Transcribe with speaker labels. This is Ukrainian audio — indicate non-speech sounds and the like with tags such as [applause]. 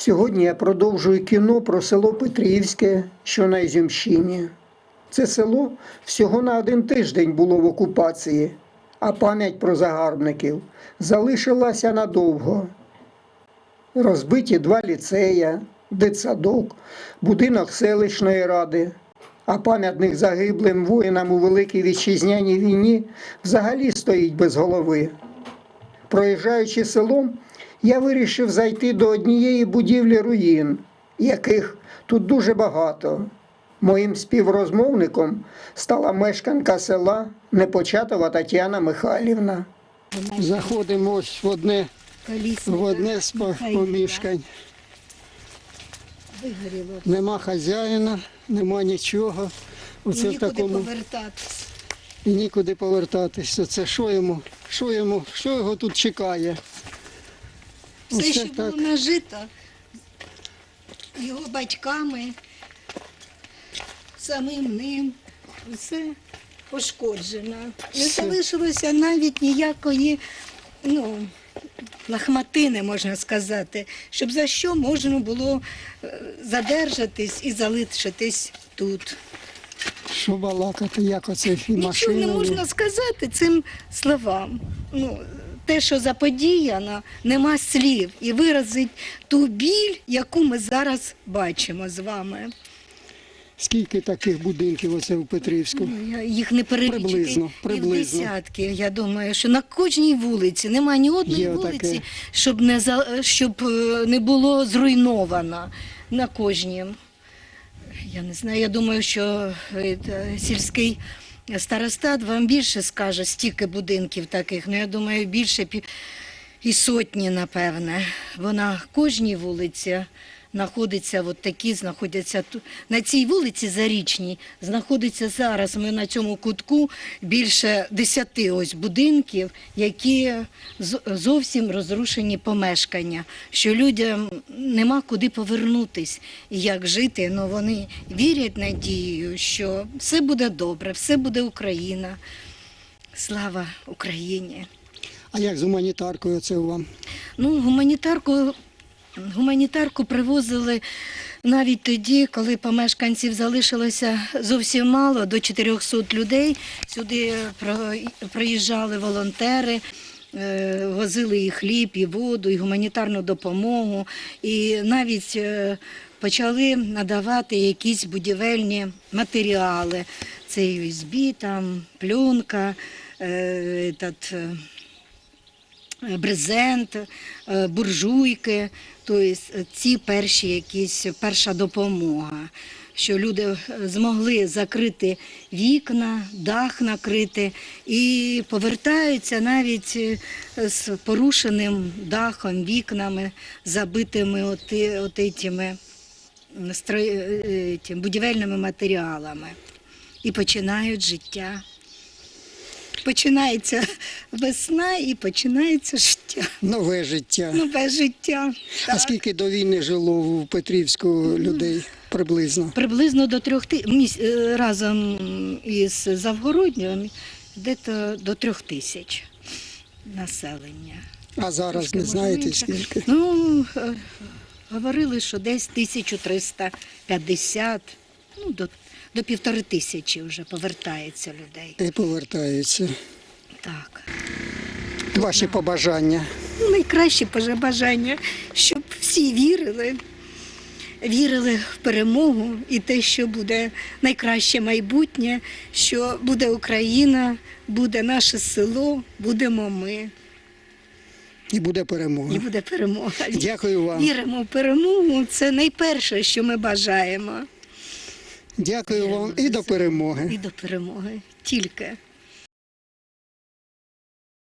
Speaker 1: Сьогодні я продовжую кіно про село Петрівське, що на Ізюмщині. Це село всього на один тиждень було в окупації, а пам'ять про загарбників залишилася надовго. Розбиті два ліцея, дитсадок, будинок селищної ради, а пам'ятник загиблим воїнам у Великій Вітчизняній війні взагалі стоїть без голови. Проїжджаючи селом, я вирішив зайти до однієї будівлі руїн, яких тут дуже багато. Моїм співрозмовником стала мешканка села Непочатова Тетяна Михайлівна. Заходимо ось в одне, в одне з помішкань. Нема хазяїна, нема нічого. Оце в
Speaker 2: Нікуди
Speaker 1: такому
Speaker 2: повертатись.
Speaker 1: і нікуди повертатися. Це що йому, що йому, що його тут чекає?
Speaker 2: Все, що [laughs] було нажито його батьками, самим ним, все пошкоджено. Не залишилося навіть ніякої, ну, лахматини, можна сказати, щоб за що можна було е, задержатись і залишитись тут.
Speaker 1: Що балакати, як оце і
Speaker 2: Нічого не можна сказати цим словам. Ну, те, що заподіяно, нема слів і виразить ту біль, яку ми зараз бачимо з вами.
Speaker 1: Скільки таких будинків оце в Петрівську?
Speaker 2: Ну, Їх не перелічити
Speaker 1: Приблизно,
Speaker 2: і в десятки. Я думаю, що на кожній вулиці немає ні одної
Speaker 1: Є
Speaker 2: вулиці, щоб не за щоб е, не було зруйновано на кожній. Я не знаю, я думаю, що е, сільський старостат вам більше скаже стільки будинків таких. Ну я думаю, більше пів і сотні, напевне. Вона кожній вулиці знаходиться, от такі знаходяться ту- на цій вулиці Зарічній знаходиться зараз. Ми на цьому кутку більше десяти ось будинків, які зовсім розрушені помешкання, що людям нема куди повернутись і як жити. Ну вони вірять надією, що все буде добре, все буде Україна. Слава Україні!
Speaker 1: А як з гуманітаркою це вам?
Speaker 2: Ну, гуманітарку, гуманітарку привозили навіть тоді, коли помешканців залишилося зовсім мало, до 400 людей. Сюди приїжджали волонтери. е, Возили і хліб, і воду, і гуманітарну допомогу, і навіть е, почали надавати якісь будівельні матеріали. Це USB, там, пленка, е, этот, брезент, е, буржуйки, тобто ці перші якісь перша допомога. Що люди е, змогли закрити вікна, дах накрити і повертаються навіть е, з порушеним дахом, вікнами, забитими оти, оти тими, м, стро- е, тим будівельними матеріалами. І починають життя. Починається весна і починається життя.
Speaker 1: Нове життя.
Speaker 2: Нове життя.
Speaker 1: А скільки до війни жило в Петрівську людей приблизно?
Speaker 2: Приблизно до трьох ти... міс... е, разом із Завгороднім десь до трьох тисяч населення.
Speaker 1: А зараз
Speaker 2: Трошки,
Speaker 1: не
Speaker 2: може,
Speaker 1: знаєте
Speaker 2: менше.
Speaker 1: скільки?
Speaker 2: Ну, е, говорили, що десь 1350, ну, до, до півтори тисячі вже повертається людей.
Speaker 1: І повертаються.
Speaker 2: Так.
Speaker 1: Ваші побажання.
Speaker 2: найкраще поже- бажання, щоб всі вірили, вірили в перемогу і те, що буде найкраще майбутнє, що буде Україна, буде наше село, будемо ми
Speaker 1: І буде перемога.
Speaker 2: і буде перемога.
Speaker 1: Дякую вам.
Speaker 2: Віримо в перемогу. Це найперше, що ми бажаємо.
Speaker 1: Дякую вам і до перемоги.
Speaker 2: І до перемоги. Тільки.